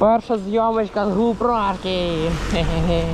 Перша зйомочка з гупрошки. Хе-хе-хе.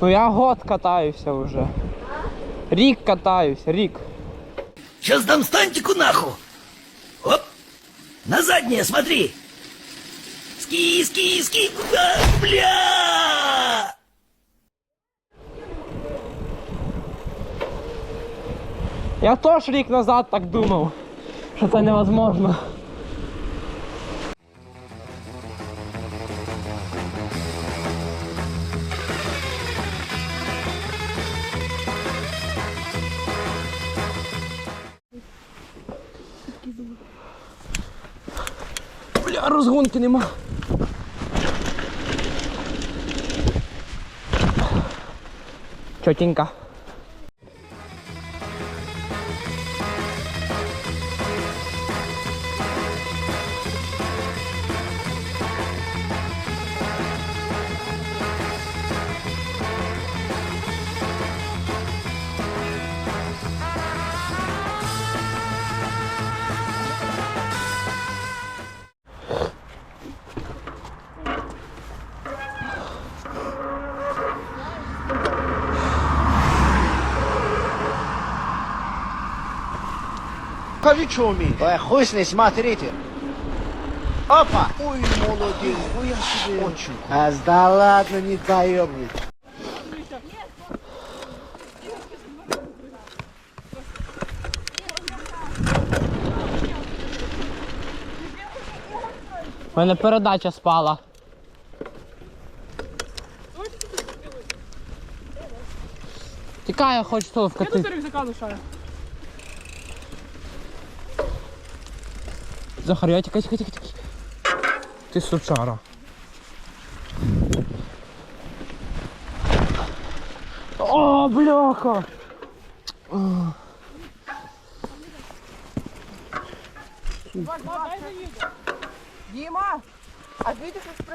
Ну я год катаюся вже. Рік катаюся, рік. Сейчас дам стантику нахуй. Оп. На заднее смотри. Ски, ски, ски. А, бля. Я теж рік назад так думав, що це невозможно. Бля, розгонки нема. Чотенька. Покажи, что умеешь. Ой, хуй с ней, смотрите. Опа! Ой, молодец. Ой, я себе. Очень. А, да ладно, не даем. У мене передача спала. Тікай, я хочу того Я тут вкати. рюкзака лишаю. Захар, я тікай, тікай, тікай, тікай. Ти сучара. О, бляха! Діма, а ти щось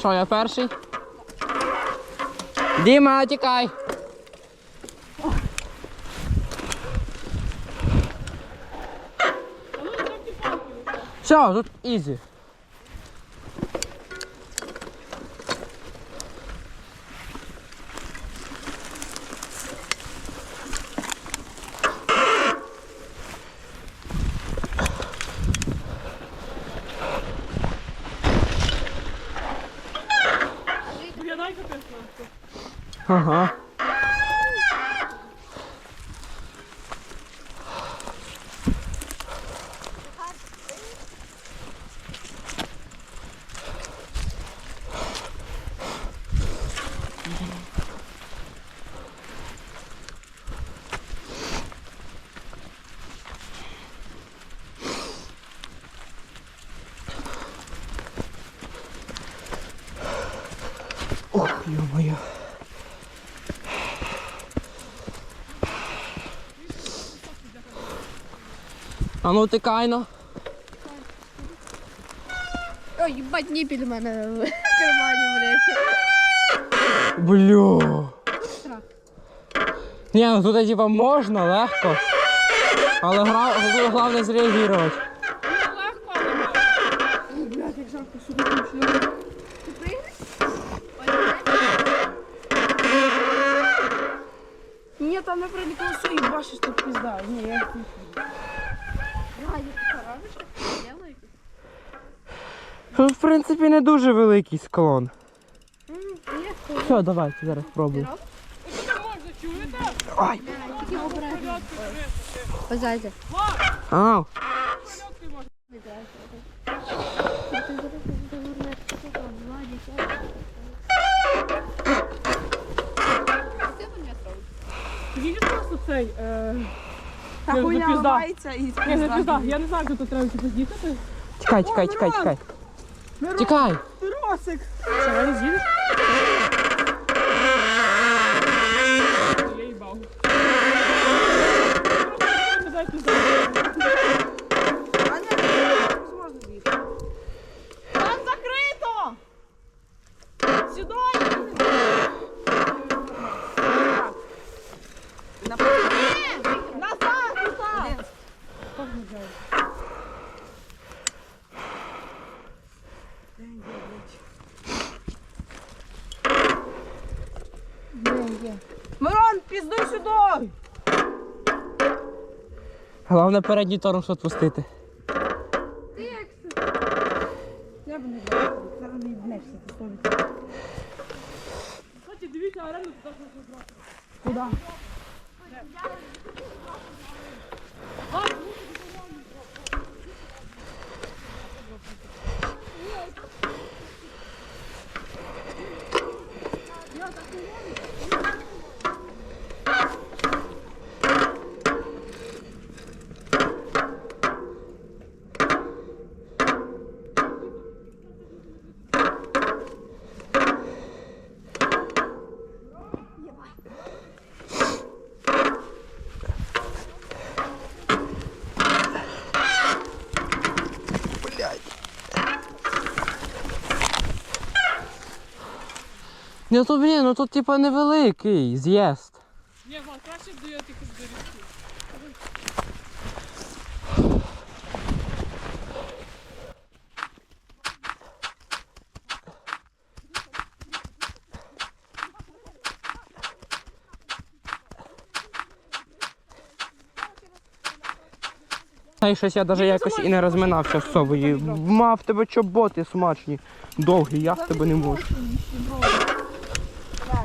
Що, я перший? Діма, тікай! Все, тут ізі. Ага. Ох, ё-моё. А ну тикай ну. Ой, їбать, ніпіль у мене в кармані, блядь. Блю. Ні, ну тут типа можна, легко. Але гра... тут головне зреагувати. Легко, але Блядь, як жарко сюди включили. Ні, там не прилікало все і бачиш, тут пізда. Ні, я не Тут, в принципі, не дуже великий склон. Все, давайте зараз спробуємо. Ай. Позаді. Ау. Та Не, ламається і ні, не пізда, я не знаю, як тут треба типу з'їхати. Тікай, тікай, тікай, тікай. Тікай. Росик. Це реально з'їдеш? Я їбав. Казати, пізда. А ні, не можна бігти. Там закрито! Сюди! Назад, назад! Мирон, піздуй сюди! Головне передній тормоз відпустити. Кстати, дивіться, а реально туди можна Ну то блін, ну тут типа невеликий з'їзд. Ні, Влад, краще тільки з доріжки. Та й щось я навіть якось і не розминався з собою. Мав тебе чоботи смачні, довгі, я з тебе не можу.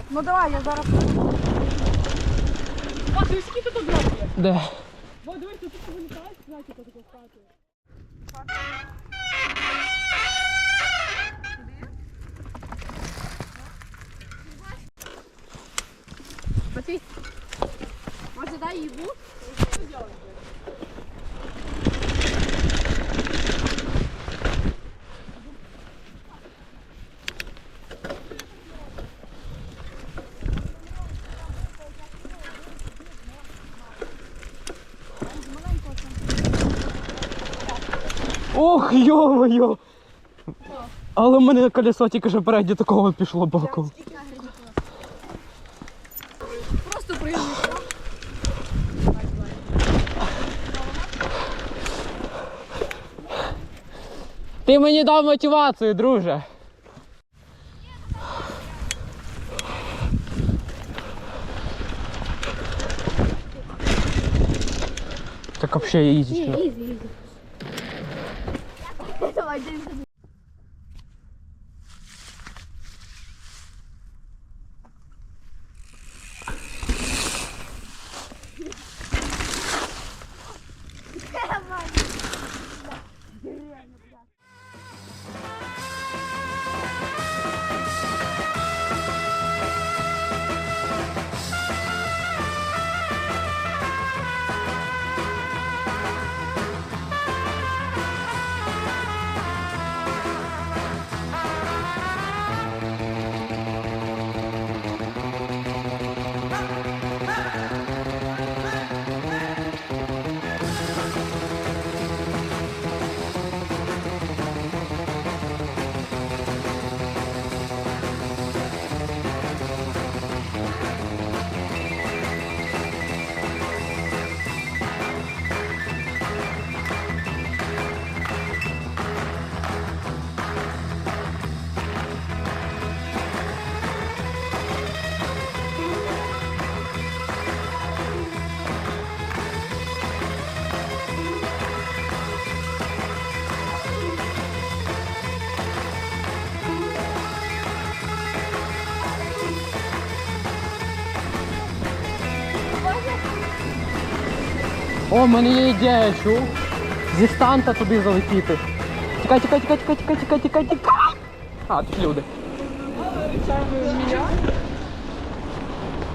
Ну давай, я зараз. Влад, дивись, скільки тут є. Де? Влад, дивись, тут вилітають, знаєте, таку стати. Матвій. Може дай їбу? Ох, йо-моє! Але в мене колесо тільки що переді такого пішло боком. Просто пригнути. Ти мені дав мотивацію, друже. Так взагалі ізічно. Ізі, ізі. О, в мене є ідея, чув? Зі станта туди залетіти. Тікай, тікай, тікай, тікай, тікай, тікай, тікай, тікай. А, тут люди.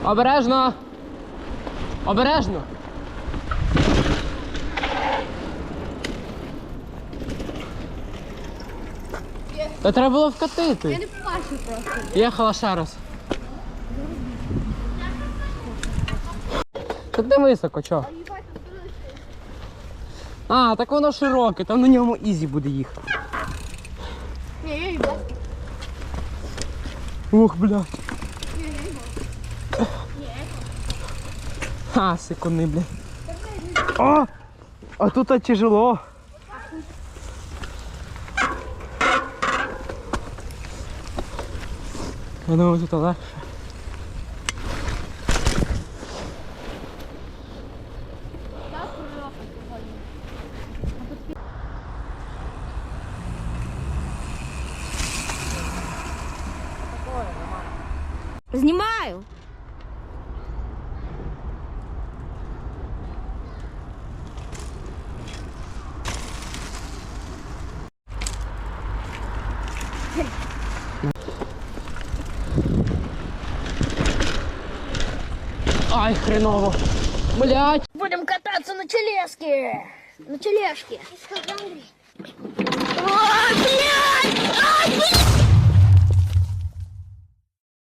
Обережно! Обережно! Та треба було вкатити. Я не побачив просто. Їхала ще раз. Так де високо, чо? А, так воно широке, там на ньому ізі буде їхати. Ні, я їбать. Ух, блядь. А, секунди, блядь. О! А тут а, тяжело. Я думаю, тут легше. Ай, хреново. Блять. Будем кататься на тележке. На тележке. О, блядь! А, блядь!